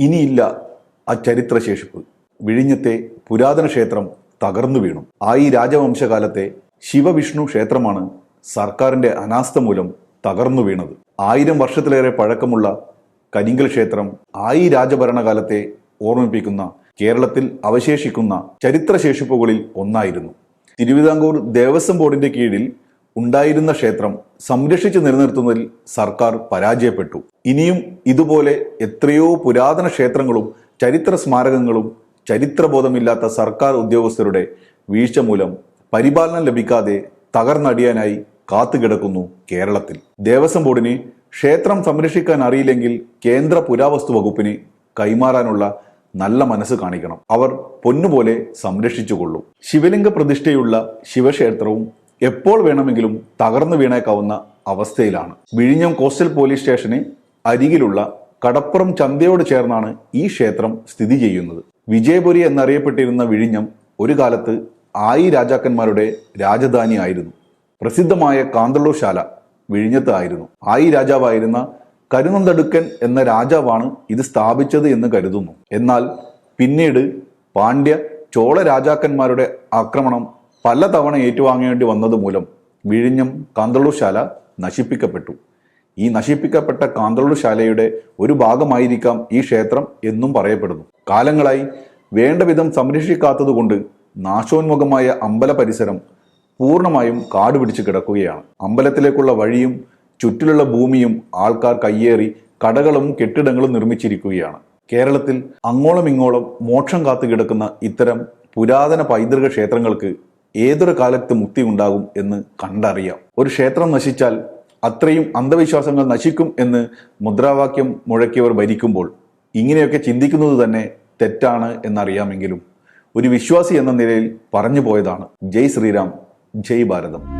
ഇനിയില്ല ആ ചരിത്രശേഷിപ്പ്. വിഴിഞ്ഞത്തെ പുരാതന ക്ഷേത്രം തകർന്നു വീണു. ആ ഈ രാജവംശകാലത്തെ ശിവവിഷ്ണു ക്ഷേത്രമാണ് സർക്കാരിന്റെ അനാസ്ഥ മൂലം തകർന്നു വീണത്. ആയിരം വർഷത്തിലേറെ പഴക്കമുള്ള കരിങ്കൽ ക്ഷേത്രം ആ ആയി രാജഭരണകാലത്തെ ഓർമ്മിപ്പിക്കുന്ന കേരളത്തിൽ അവശേഷിക്കുന്ന ചരിത്രശേഷിപ്പുകളിൽ ഒന്നായിരുന്നു. തിരുവിതാംകൂർ ദേവസ്വം ബോർഡിന്റെ കീഴിൽ ഉണ്ടായിരുന്ന ക്ഷേത്രം സംരക്ഷിച്ചു നിലനിർത്തുന്നതിൽ സർക്കാർ പരാജയപ്പെട്ടു. ഇനിയും ഇതുപോലെ എത്രയോ പുരാതന ക്ഷേത്രങ്ങളും ചരിത്ര സ്മാരകങ്ങളും ചരിത്രബോധമില്ലാത്ത സർക്കാർ ഉദ്യോഗസ്ഥരുടെ വീഴ്ച മൂലം പരിപാലനം ലഭിക്കാതെ തകർന്നടിയാനായി കാത്തുകിടക്കുന്നു കേരളത്തിൽ. ദേവസ്വം ബോർഡിന് ക്ഷേത്രം സംരക്ഷിക്കാൻ അറിയില്ലെങ്കിൽ കേന്ദ്ര പുരാവസ്തു വകുപ്പിന് കൈമാറാനുള്ള നല്ല മനസ്സ് കാണിക്കണം. അവർ പൊന്നുപോലെ സംരക്ഷിച്ചുകൊള്ളും. ശിവലിംഗ പ്രതിഷ്ഠയുള്ള ശിവക്ഷേത്രവും എപ്പോൾ വേണമെങ്കിലും തകർന്നു വീണേക്കാവുന്ന അവസ്ഥയിലാണ്. വിഴിഞ്ഞം കോസ്റ്റൽ പോലീസ് സ്റ്റേഷന് അരികിലുള്ള കടപ്പുറം ചന്തയോട് ചേർന്നാണ് ഈ ക്ഷേത്രം സ്ഥിതി ചെയ്യുന്നത്. വിജയപുരി എന്നറിയപ്പെട്ടിരുന്ന വിഴിഞ്ഞം ഒരു കാലത്ത് ആയി രാജാക്കന്മാരുടെ രാജധാനി ആയിരുന്നു പ്രസിദ്ധമായ കാന്തള്ളൂർ ശാല വിഴിഞ്ഞത്ത് ആയിരുന്നു. ആയി രാജാവായിരുന്ന കരുനന്തടുക്കൻ എന്ന രാജാവാണ് ഇത് സ്ഥാപിച്ചത് എന്ന് കരുതുന്നു. എന്നാൽ പിന്നീട് പാണ്ഡ്യ ചോള രാജാക്കന്മാരുടെ ആക്രമണം പലതവണ ഏറ്റുവാങ്ങേണ്ടി വന്നത് മൂലം വിഴിഞ്ഞം കാന്തളൂർ ശാല നശിപ്പിക്കപ്പെട്ടു. ഈ നശിപ്പിക്കപ്പെട്ട കാന്തളൂർ ശാലയുടെ ഒരു ഭാഗമായിരിക്കാം ഈ ക്ഷേത്രം എന്നും പറയപ്പെടുന്നു. കാലങ്ങളായി വേണ്ട വിധം സംരക്ഷിക്കാത്തതുകൊണ്ട് നാശോന്മുഖമായ അമ്പല പരിസരം പൂർണമായും കാട് പിടിച്ച് കിടക്കുകയാണ്. അമ്പലത്തിലേക്കുള്ള വഴിയും ചുറ്റിലുള്ള ഭൂമിയും ആൾക്കാർ കയ്യേറി കടകളും കെട്ടിടങ്ങളും നിർമ്മിച്ചിരിക്കുകയാണ്. കേരളത്തിൽ അങ്ങോളം ഇങ്ങോളം മോക്ഷം കാത്തു കിടക്കുന്ന ഇത്തരം പുരാതന പൈതൃക ക്ഷേത്രങ്ങൾക്ക് ഏതൊരു കാലത്ത് മുക്തി ഉണ്ടാകും എന്ന് കണ്ടറിയാം. ഒരു ക്ഷേത്രം നശിച്ചാൽ അത്രയും അന്ധവിശ്വാസങ്ങൾ നശിക്കും എന്ന് മുദ്രാവാക്യം മുഴക്കിയവർ ഭരിക്കുമ്പോൾ ഇങ്ങനെയൊക്കെ ചിന്തിക്കുന്നത് തന്നെ തെറ്റാണ് എന്നറിയാമെങ്കിലും ഒരു വിശ്വാസി എന്ന നിലയിൽ പറഞ്ഞു പോയതാണ്. ജയ് ശ്രീരാം ജയ് ഭാരതം.